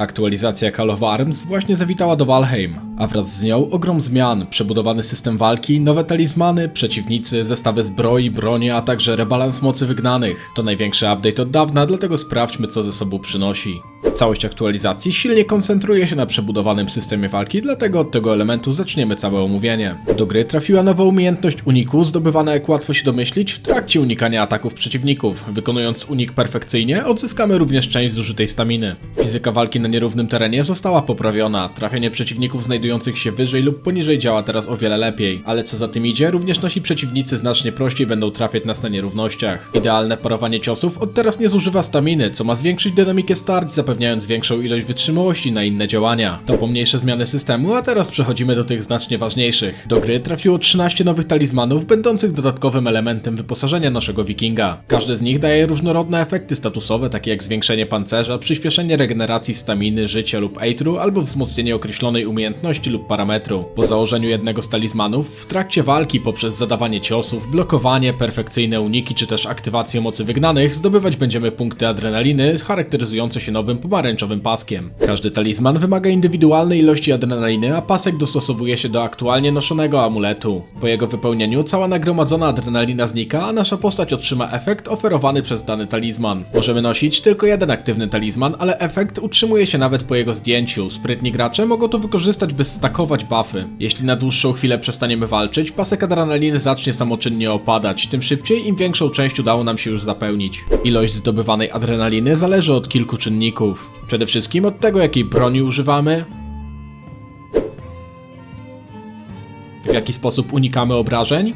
Aktualizacja Call of Arms właśnie zawitała do Valheim, a wraz z nią ogrom zmian, przebudowany system walki, nowe talizmany, przeciwnicy, zestawy zbroi, broni, a także rebalans mocy wygnanych. To największy update od dawna, dlatego sprawdźmy co ze sobą przynosi. Całość aktualizacji silnie koncentruje się na przebudowanym systemie walki, dlatego od tego elementu zaczniemy całe omówienie. Do gry trafiła nowa umiejętność uniku, zdobywana jak łatwo się domyślić w trakcie unikania ataków przeciwników. Wykonując unik perfekcyjnie, odzyskamy również część zużytej staminy. Fizyka walki na nierównym terenie została poprawiona, trafienie przeciwników znajdujących się wyżej lub poniżej działa teraz o wiele lepiej, ale co za tym idzie, również nasi przeciwnicy znacznie prościej będą trafiać nas na nierównościach. Idealne parowanie ciosów od teraz nie zużywa staminy, co ma zwiększyć dynamikę start, zapewniając większą ilość wytrzymałości na inne działania. To pomniejsze zmiany systemu, a teraz przechodzimy do tych znacznie ważniejszych. Do gry trafiło 13 nowych talizmanów, będących dodatkowym elementem wyposażenia naszego wikinga. Każdy z nich daje różnorodne efekty statusowe, takie jak zwiększenie pancerza, przyspieszenie regeneracji staminy, życia lub eitru, albo wzmocnienie określonej umiejętności lub parametru. Po założeniu jednego z talizmanów, w trakcie walki poprzez zadawanie ciosów, blokowanie, perfekcyjne uniki czy też aktywację mocy wygnanych, zdobywać będziemy punkty adrenaliny charakteryzujące się nowym pomarańczowym paskiem. Każdy talizman wymaga indywidualnej ilości adrenaliny, a pasek dostosowuje się do aktualnie noszonego amuletu. Po jego wypełnieniu cała nagromadzona adrenalina znika, a nasza postać otrzyma efekt oferowany przez dany talizman. Możemy nosić tylko jeden aktywny talizman, ale efekt utrzymuje się nawet po jego zdjęciu. Sprytni gracze mogą to wykorzystać, by stakować buffy. Jeśli na dłuższą chwilę przestaniemy walczyć, pasek adrenaliny zacznie samoczynnie opadać, tym szybciej im większą część udało nam się już zapełnić. Ilość zdobywanej adrenaliny zależy od kilku czynników. Przede wszystkim od tego, jakiej broni używamy, w jaki sposób unikamy obrażeń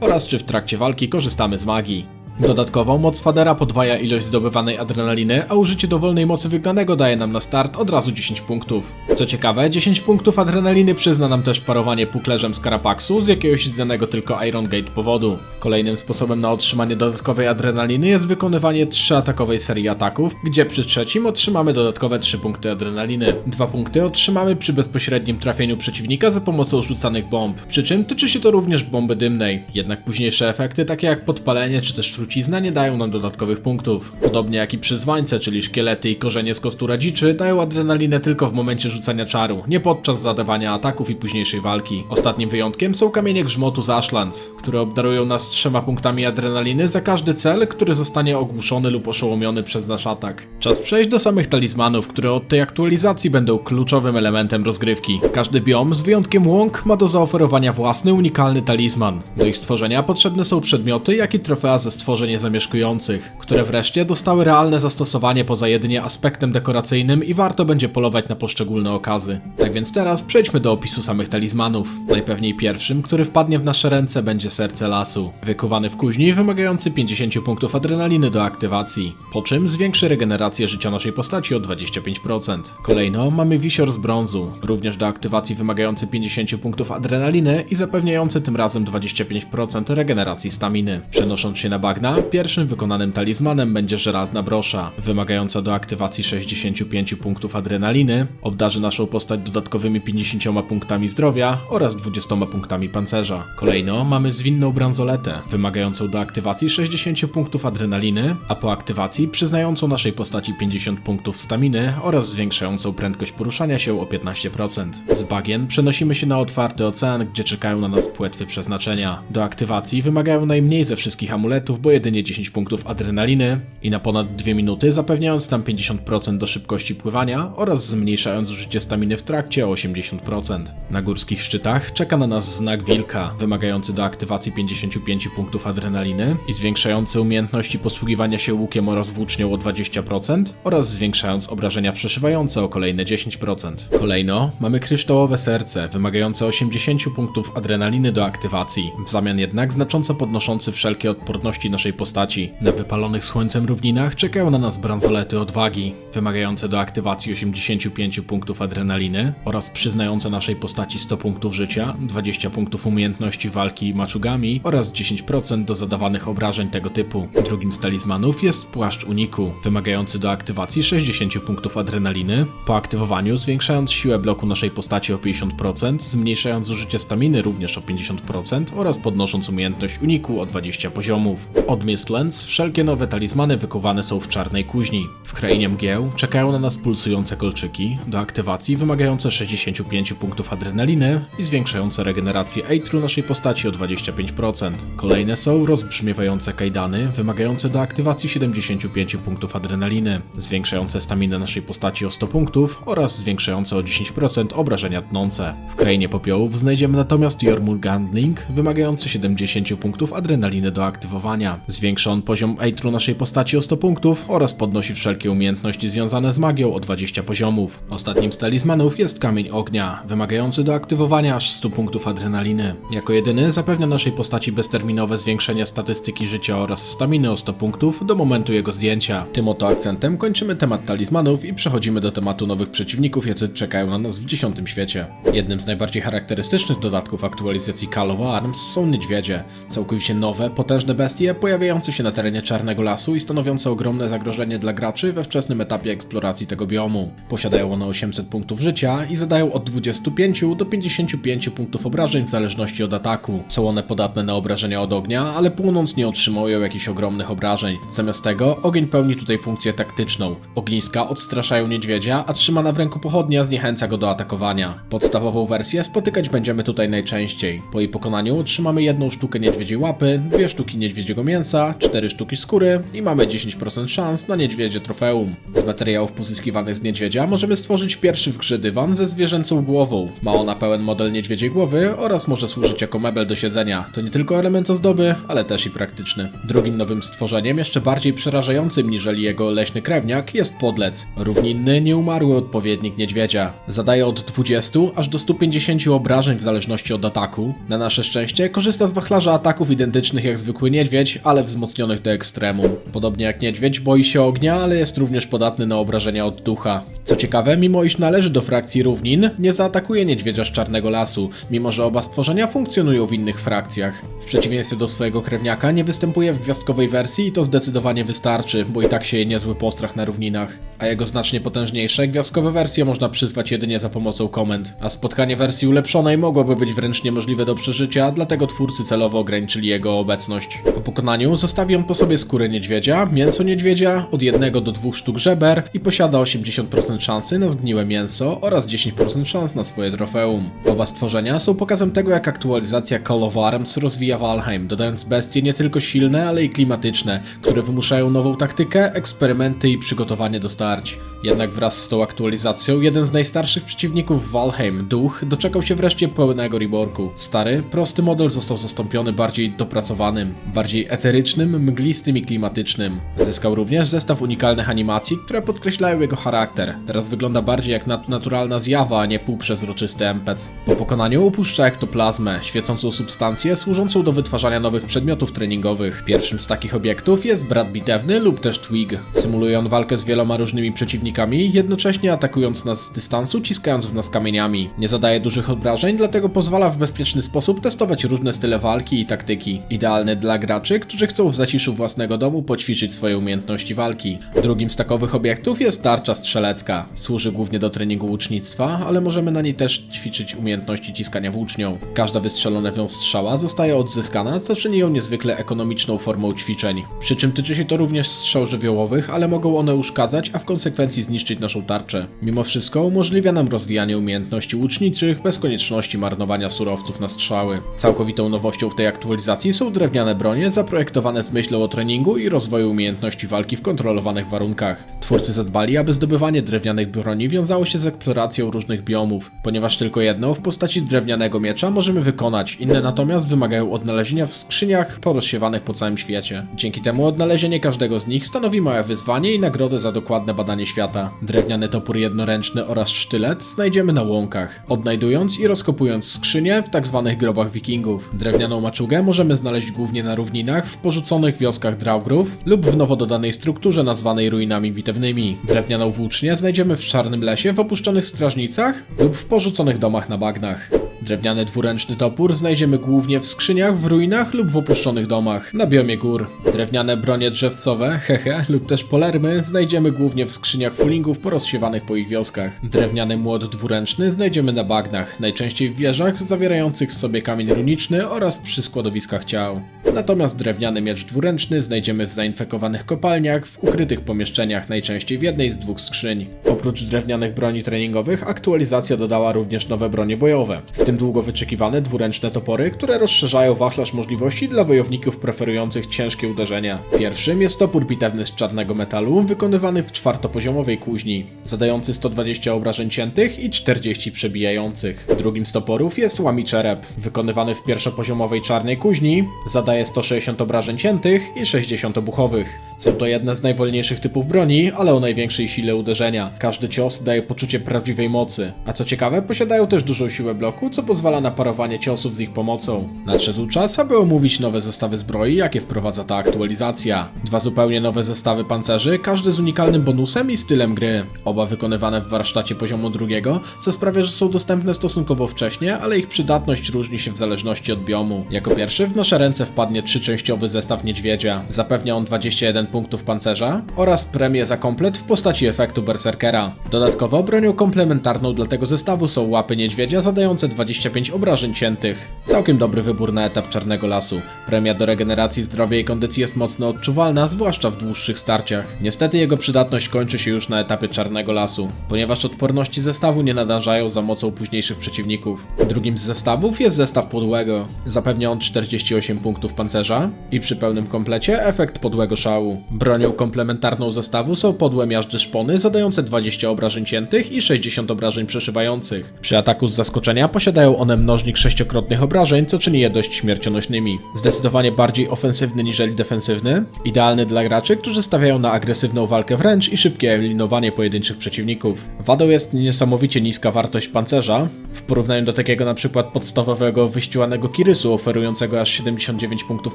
oraz czy w trakcie walki korzystamy z magii. Dodatkowo moc Fadera podwaja ilość zdobywanej adrenaliny, a użycie dowolnej mocy wygnanego daje nam na start od razu 10 punktów. Co ciekawe, 10 punktów adrenaliny przyzna nam też parowanie puklerzem z Karapaksu z jakiegoś znanego tylko Iron Gate powodu. Kolejnym sposobem na otrzymanie dodatkowej adrenaliny jest wykonywanie 3-atakowej serii ataków, gdzie przy trzecim otrzymamy dodatkowe 3 punkty adrenaliny. Dwa punkty otrzymamy przy bezpośrednim trafieniu przeciwnika za pomocą rzucanych bomb, przy czym tyczy się to również bomby dymnej. Jednak późniejsze efekty, takie jak podpalenie czy też trucizna nie dają nam dodatkowych punktów. Podobnie jak i przyzwańce, czyli szkielety i korzenie z kostura dziczy, dają adrenalinę tylko w momencie rzucania czaru, nie podczas zadawania ataków i późniejszej walki. Ostatnim wyjątkiem są kamienie grzmotu z Ashlands, które obdarują nas trzema punktami adrenaliny za każdy cel, który zostanie ogłuszony lub oszołomiony przez nasz atak. Czas przejść do samych talizmanów, które od tej aktualizacji będą kluczowym elementem rozgrywki. Każdy biom, z wyjątkiem łąk, ma do zaoferowania własny unikalny talizman. Do ich stworzenia potrzebne są przedmioty, jak i trofea ze stworzeń niezamieszkujących, które wreszcie dostały realne zastosowanie poza jedynie aspektem dekoracyjnym i warto będzie polować na poszczególne okazy. Tak więc teraz przejdźmy do opisu samych talizmanów. Najpewniej pierwszym, który wpadnie w nasze ręce będzie serce lasu. Wykuwany w kuźni, wymagający 50 punktów adrenaliny do aktywacji, po czym zwiększy regenerację życia naszej postaci o 25%. Kolejno mamy wisior z brązu, również do aktywacji wymagający 50 punktów adrenaliny i zapewniający tym razem 25% regeneracji staminy. Przenosząc się na bagna, pierwszym wykonanym talizmanem będzie żelazna brosza, wymagająca do aktywacji 65 punktów adrenaliny, obdarzy naszą postać dodatkowymi 50 punktami zdrowia oraz 20 punktami pancerza. Kolejno mamy zwinną bransoletę, wymagającą do aktywacji 60 punktów adrenaliny, a po aktywacji przyznającą naszej postaci 50 punktów staminy oraz zwiększającą prędkość poruszania się o 15%. Z bagien przenosimy się na otwarty ocean, gdzie czekają na nas płetwy przeznaczenia. Do aktywacji wymagają najmniej ze wszystkich amuletów, bo jedynie 10 punktów adrenaliny i na ponad 2 minuty zapewniając tam 50% do szybkości pływania oraz zmniejszając zużycie staminy w trakcie o 80%. Na górskich szczytach czeka na nas znak wilka, wymagający do aktywacji 55 punktów adrenaliny i zwiększający umiejętności posługiwania się łukiem oraz włócznią o 20% oraz zwiększając obrażenia przeszywające o kolejne 10%. Kolejno mamy kryształowe serce, wymagające 80 punktów adrenaliny do aktywacji, w zamian jednak znacząco podnoszący wszelkie odporności naszej postaci. Na wypalonych słońcem równinach czekają na nas bransolety odwagi, wymagające do aktywacji 85 punktów adrenaliny oraz przyznające naszej postaci 100 punktów życia, 20 punktów umiejętności walki maczugami oraz 10% do zadawanych obrażeń tego typu. Drugim z talizmanów jest płaszcz uniku, wymagający do aktywacji 60 punktów adrenaliny, po aktywowaniu zwiększając siłę bloku naszej postaci o 50%, zmniejszając zużycie staminy również o 50% oraz podnosząc umiejętność uniku o 20 poziomów. Od Mistlands wszelkie nowe talizmany wykuwane są w czarnej kuźni. W krainie mgieł czekają na nas pulsujące kolczyki, do aktywacji wymagające 65 punktów adrenaliny i zwiększające regenerację Eitru naszej postaci o 25%. Kolejne są rozbrzmiewające kajdany, wymagające do aktywacji 75 punktów adrenaliny, zwiększające staminę naszej postaci o 100 punktów oraz zwiększające o 10% obrażenia tnące. W krainie popiołów znajdziemy natomiast Jormungandling, wymagający 70 punktów adrenaliny do aktywowania. Zwiększa on poziom Eitru naszej postaci o 100 punktów oraz podnosi wszelkie umiejętności związane z magią o 20 poziomów. Ostatnim z talizmanów jest Kamień Ognia, wymagający do aktywowania aż 100 punktów adrenaliny. Jako jedyny zapewnia naszej postaci bezterminowe zwiększenie statystyki życia oraz staminy o 100 punktów do momentu jego zdjęcia. Tym oto akcentem kończymy temat talizmanów i przechodzimy do tematu nowych przeciwników, jacy czekają na nas w dziesiątym świecie. Jednym z najbardziej charakterystycznych dodatków aktualizacji Call of Arms są niedźwiedzie. Całkowicie nowe, potężne bestie pojawiające się na terenie Czarnego Lasu i stanowiące ogromne zagrożenie dla graczy we wczesnym etapie eksploracji tego biomu. Posiadają one 800 punktów życia i zadają od 25 do 55 punktów obrażeń w zależności od ataku. Są one podatne na obrażenia od ognia, ale płonąc nie otrzymują jakichś ogromnych obrażeń. Zamiast tego ogień pełni tutaj funkcję taktyczną. Ogniska odstraszają niedźwiedzia, a trzymana w ręku pochodnia zniechęca go do atakowania. Podstawową wersję spotykać będziemy tutaj najczęściej. Po jej pokonaniu otrzymamy jedną sztukę niedźwiedziej łapy, dwie sztuki niedźwiedziego mięsa, cztery sztuki skóry i mamy 10% szans na niedźwiedzie trofeum. Z materiałów pozyskiwanych z niedźwiedzia możemy stworzyć pierwszy w grze dywan ze zwierzęcą głową. Ma ona pełen model niedźwiedziej głowy oraz może służyć jako mebel do siedzenia. To nie tylko element ozdoby, ale też i praktyczny. Drugim nowym stworzeniem, jeszcze bardziej przerażającym niżeli jego leśny krewniak, jest podlec. Równinny, nieumarły odpowiednik niedźwiedzia. Zadaje od 20 aż do 150 obrażeń w zależności od ataku. Na nasze szczęście korzysta z wachlarza ataków identycznych jak zwykły niedźwiedź, ale wzmocnionych do ekstremum. Podobnie jak niedźwiedź, boi się ognia, ale jest również podatny na obrażenia od ducha. Co ciekawe, mimo iż należy do frakcji równin, nie zaatakuje niedźwiedzia z Czarnego Lasu, mimo że oba stworzenia funkcjonują w innych frakcjach. W przeciwieństwie do swojego krewniaka nie występuje w gwiazdkowej wersji i to zdecydowanie wystarczy, bo i tak się je niezły postrach na równinach. A jego znacznie potężniejsze gwiazdkowe wersje można przyzwać jedynie za pomocą komend, a spotkanie wersji ulepszonej mogłoby być wręcz niemożliwe do przeżycia, dlatego twórcy celowo ograniczyli jego obecność. Po pokonaniu zostawi on po sobie skórę niedźwiedzia, mięso niedźwiedzia, od 1 do 2 sztuk żeber i posiada 80% szansy na zgniłe mięso oraz 10% szans na swoje trofeum. Oba stworzenia są pokazem tego, jak aktualizacja Call of Arms rozwija Valheim, dodając bestie nie tylko silne, ale i klimatyczne, które wymuszają nową taktykę, eksperymenty i przygotowanie do starć. Jednak wraz z tą aktualizacją, jeden z najstarszych przeciwników Valheim, Duch, doczekał się wreszcie pełnego reworku. Stary, prosty model został zastąpiony bardziej dopracowanym, bardziej eterycznym, mglistym i klimatycznym. Zyskał również zestaw unikalnych animacji, które podkreślają jego charakter. Teraz wygląda bardziej jak nat naturalna zjawa, a nie półprzezroczysty empec. Po pokonaniu upuszcza ektoplazmę, świecącą substancję służącą do wytwarzania nowych przedmiotów treningowych. Pierwszym z takich obiektów jest brat bitewny lub też Twig. Symuluje on walkę z wieloma różnymi przeciwnikami, jednocześnie atakując nas z dystansu, ciskając w nas kamieniami. Nie zadaje dużych obrażeń, dlatego pozwala w bezpieczny sposób testować różne style walki i taktyki. Idealny dla graczy, którzy chcą w zaciszu własnego domu poćwiczyć swoje umiejętności walki. Drugim z takowych obiektów jest tarcza strzelecka. Służy głównie do treningu łucznictwa, ale możemy na niej też ćwiczyć umiejętności ciskania włócznią. Każda wystrzelona w nią strzała zostaje odzyskana, co czyni ją niezwykle ekonomiczną formą ćwiczeń. Przy czym tyczy się to również strzał żywiołowych, ale mogą one uszkadzać, a w konsekwencji zniszczyć naszą tarczę. Mimo wszystko umożliwia nam rozwijanie umiejętności łuczniczych bez konieczności marnowania surowców na strzały. Całkowitą nowością w tej aktualizacji są drewniane bronie zaprojektowane z myślą o treningu i rozwoju umiejętności walki w kontrolowanych warunkach. Twórcy zadbali, aby zdobywanie drewnianych broni wiązało się z eksploracją różnych biomów, ponieważ tylko jedno w postaci drewnianego miecza możemy wykonać, inne natomiast wymagają odnalezienia w skrzyniach porozsiewanych po całym świecie. Dzięki temu odnalezienie każdego z nich stanowi małe wyzwanie i nagrodę za dokładne badanie świata. Drewniany topór jednoręczny oraz sztylet znajdziemy na łąkach, odnajdując i rozkopując skrzynie w tzw. grobach wikingów. Drewnianą maczugę możemy znaleźć głównie na równinach, w porzuconych wioskach Draugrów lub w nowo dodanej strukturze nazwanej ruinami bitewnymi. Drewnianą włócznię znajdziemy w czarnym lesie, w opuszczonych strażnicach lub w porzuconych domach na bagnach. Drewniany dwuręczny topór znajdziemy głównie w skrzyniach, w ruinach lub w opuszczonych domach na biomie gór. Drewniane bronie drzewcowe, hehe, lub też polermy znajdziemy głównie w skrzyniach fulingów porozsiewanych po ich wioskach. Drewniany młot dwuręczny znajdziemy na bagnach, najczęściej w wieżach zawierających w sobie kamień runiczny oraz przy składowiskach ciał. Natomiast drewniany miecz dwuręczny znajdziemy w zainfekowanych kopalniach, w ukrytych pomieszczeniach, najczęściej w jednej z dwóch skrzyń. Oprócz drewnianych broni treningowych, aktualizacja dodała również nowe bronie bojowe, tym długo wyczekiwane dwuręczne topory, które rozszerzają wachlarz możliwości dla wojowników preferujących ciężkie uderzenia. Pierwszym jest topór bitewny z czarnego metalu, wykonywany w czwartopoziomowej kuźni, zadający 120 obrażeń ciętych i 40 przebijających. Drugim z toporów jest łamiczerep, wykonywany w pierwszopoziomowej czarnej kuźni, zadaje 160 obrażeń ciętych i 60 obuchowych. Są to jedne z najwolniejszych typów broni, ale o największej sile uderzenia. Każdy cios daje poczucie prawdziwej mocy. A co ciekawe, posiadają też dużą siłę bloku, co pozwala na parowanie ciosów z ich pomocą. Nadszedł czas, aby omówić nowe zestawy zbroi, jakie wprowadza ta aktualizacja. Dwa zupełnie nowe zestawy pancerzy, każdy z unikalnym bonusem i stylem gry. Oba wykonywane w warsztacie poziomu drugiego, co sprawia, że są dostępne stosunkowo wcześnie, ale ich przydatność różni się w zależności od biomu. Jako pierwszy w nasze ręce wpadnie trzyczęściowy zestaw niedźwiedzia. Zapewnia on 21 punktów pancerza oraz premię za komplet w postaci efektu berserkera. Dodatkowo bronią komplementarną dla tego zestawu są łapy niedźwiedzia zadające 25 obrażeń ciętych. Całkiem dobry wybór na etap Czarnego Lasu. Premia do regeneracji zdrowia i kondycji jest mocno odczuwalna, zwłaszcza w dłuższych starciach. Niestety jego przydatność kończy się już na etapie Czarnego Lasu, ponieważ odporności zestawu nie nadążają za mocą późniejszych przeciwników. Drugim z zestawów jest zestaw podłego. Zapewnia on 48 punktów pancerza i przy pełnym komplecie efekt podłego szału. Bronią komplementarną zestawu są podłe miażdży szpony zadające 20 obrażeń ciętych i 60 obrażeń przeszywających. Przy ataku z zaskoczenia posiadają one mnożnik sześciokrotnych obrażeń, co czyni je dość śmiercionośnymi. Zdecydowanie bardziej ofensywny niżeli defensywny, idealny dla graczy, którzy stawiają na agresywną walkę wręcz i szybkie eliminowanie pojedynczych przeciwników. Wadą jest niesamowicie niska wartość pancerza, w porównaniu do takiego na przykład podstawowego wyściłanego Kirysu oferującego aż 79 punktów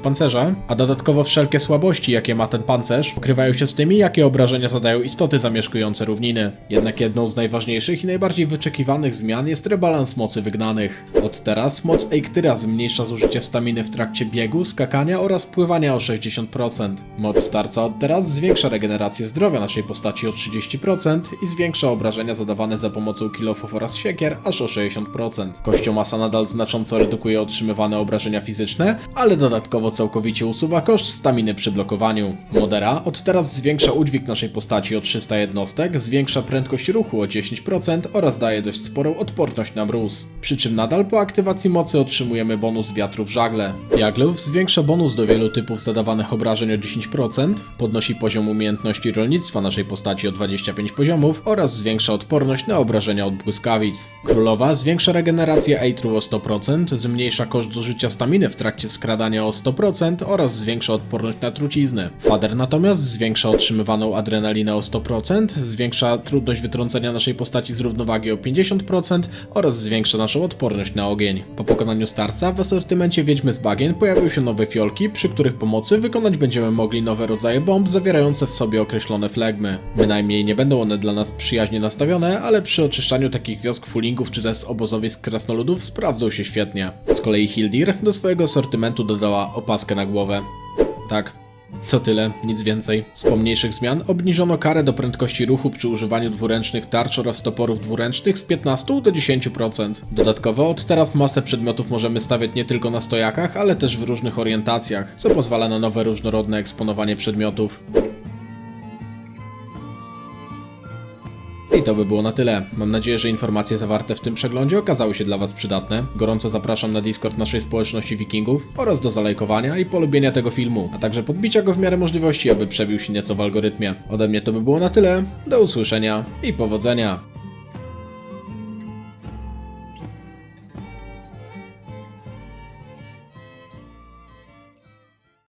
pancerza, a dodatkowo wszelkie słabości jakie ma ten pancerz pokrywają się z tymi jakie obrażenia zadają istoty zamieszkujące równiny. Jednak jedną z najważniejszych i najbardziej wyczekiwanych zmian jest rebalans mocy wygnanych. Od teraz moc Eiktyra zmniejsza zużycie staminy w trakcie biegu, skakania oraz pływania o 60%. Moc starca od teraz zwiększa regenerację zdrowia naszej postaci o 30% i zwiększa obrażenia zadawane za pomocą kilofów oraz siekier aż o 60%. Kościomasa nadal znacząco redukuje otrzymywane obrażenia fizyczne, ale dodatkowo całkowicie usuwa koszt staminy przy blokowaniu. Modera od teraz zwiększa udźwig naszej postaci o 300 jednostek, zwiększa prędkość ruchu o 10% oraz daje dość sporą odporność na mróz. Przy czym nadal po aktywacji mocy otrzymujemy bonus wiatru w żagle. Jaglów zwiększa bonus do wielu typów zadawanych obrażeń o 10%, podnosi poziom umiejętności rolnictwa naszej postaci o 25 poziomów oraz zwiększa odporność na obrażenia od błyskawic. Królowa zwiększa regenerację Eitru o 100%, zmniejsza koszt zużycia staminy w trakcie skradania o 100% oraz zwiększa odporność na truciznę. Fader natomiast zwiększa otrzymywaną adrenalinę o 100%, zwiększa trudność wytrącenia naszej postaci z równowagi o 50% oraz zwiększa naszą odporność na ogień. Po pokonaniu starca w asortymencie Wiedźmy z Bagien pojawią się nowe fiolki, przy których pomocy wykonać będziemy mogli nowe rodzaje bomb zawierające w sobie określone flegmy. Bynajmniej nie będą one dla nas przyjaźnie nastawione, ale przy oczyszczaniu takich wiosk fulingów czy też obozowisk krasnoludów sprawdzą się świetnie. Z kolei Hildir do swojego asortymentu dodała opaskę na głowę. Tak, to tyle, nic więcej. Z pomniejszych zmian obniżono karę do prędkości ruchu przy używaniu dwuręcznych tarcz oraz toporów dwuręcznych z 15 do 10%. Dodatkowo od teraz masę przedmiotów możemy stawiać nie tylko na stojakach, ale też w różnych orientacjach, co pozwala na nowe różnorodne eksponowanie przedmiotów. I to by było na tyle. Mam nadzieję, że informacje zawarte w tym przeglądzie okazały się dla Was przydatne. Gorąco zapraszam na Discord naszej społeczności Wikingów oraz do zalajkowania i polubienia tego filmu, a także podbicia go w miarę możliwości, aby przebił się nieco w algorytmie. Ode mnie to by było na tyle. Do usłyszenia i powodzenia.